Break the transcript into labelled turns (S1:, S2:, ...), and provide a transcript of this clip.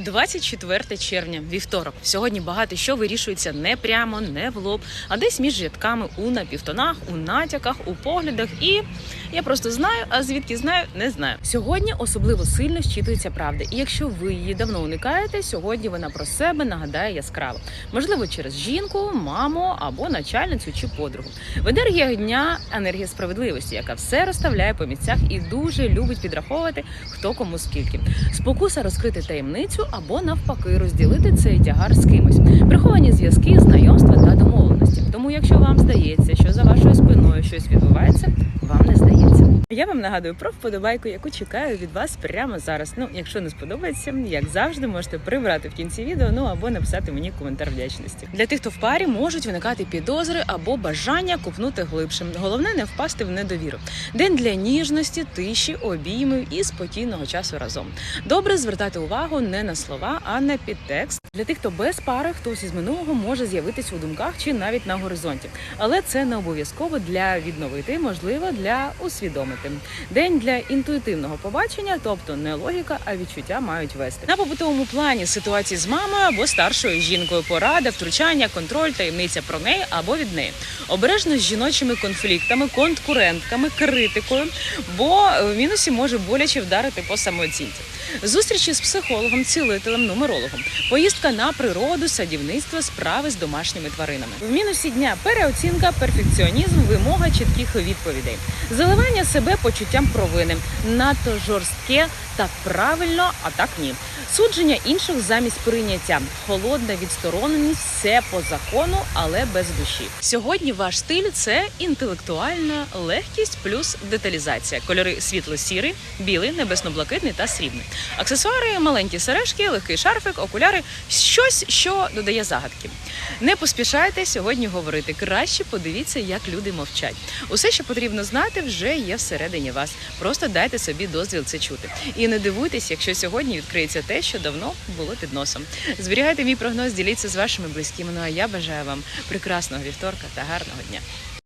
S1: 24 червня, вівторок. Сьогодні багато що вирішується не прямо, не в лоб, а десь між рядками у напівтонах, у натяках, у поглядах. І я просто знаю, а звідки знаю, не знаю. Сьогодні особливо сильно щитується правда. І якщо ви її давно уникаєте, сьогодні вона про себе нагадає яскраво. Можливо, через жінку, маму або начальницю чи подругу. В енергіях дня енергія справедливості, яка все розставляє по місцях і дуже любить підраховувати, хто кому скільки. Спокуса розкрити таємницю або навпаки розділити цей тягар з кимось. Приховані зв'язки, знайомства та домовленості. Тому, якщо вам здається, що за вашою спиною щось відбувається, вам не здається. Я вам нагадую про вподобайку, яку чекаю від вас прямо зараз. Ну, якщо не сподобається, як завжди, можете прибрати в кінці відео, ну або написати мені коментар вдячності. Для тих, хто в парі, можуть виникати підозри або бажання купнути глибшим. Головне не впасти в недовіру. День для ніжності, тиші, обіймів і спокійного часу разом. Добре звертати увагу не на слова, а на підтекст. Для тих, хто без пари, хтось із минулого може з'явитись у думках чи навіть на горизонті. Але це не обов'язково для відновити, можливо, для усвідомити. День для інтуїтивного побачення, тобто не логіка, а відчуття мають вести. На побутовому плані ситуації з мамою або старшою жінкою, порада, втручання, контроль, таємниця про неї або від неї. Обережно з жіночими конфліктами, конкурентками, критикою, бо в мінусі може боляче вдарити по самооцінці. Зустрічі з психологом, цілителем, нумерологом, поїздка на природу, садівництво, справи з домашніми тваринами. В мінусі дня переоцінка, перфекціонізм, вимога чітких відповідей, заливання себе почуттям провини, надто жорстке так правильно, а так ні. Судження інших замість прийняття, холодна відстороненість, все по закону, але без душі. Сьогодні ваш стиль це інтелектуальна легкість плюс деталізація. Кольори світло-сірий, білий, небесно-блакитний та срібний. Аксесуари, маленькі сережки, легкий шарфик, окуляри, щось, що додає загадки. Не поспішайте сьогодні говорити. Краще подивіться, як люди мовчать. Усе, що потрібно знати, вже є всередині вас. Просто дайте собі дозвіл це чути. І не дивуйтесь, якщо сьогодні відкриється що давно було під носом. Зберігайте мій прогноз, діліться з вашими близькими. Ну а я бажаю вам прекрасного вівторка та гарного дня.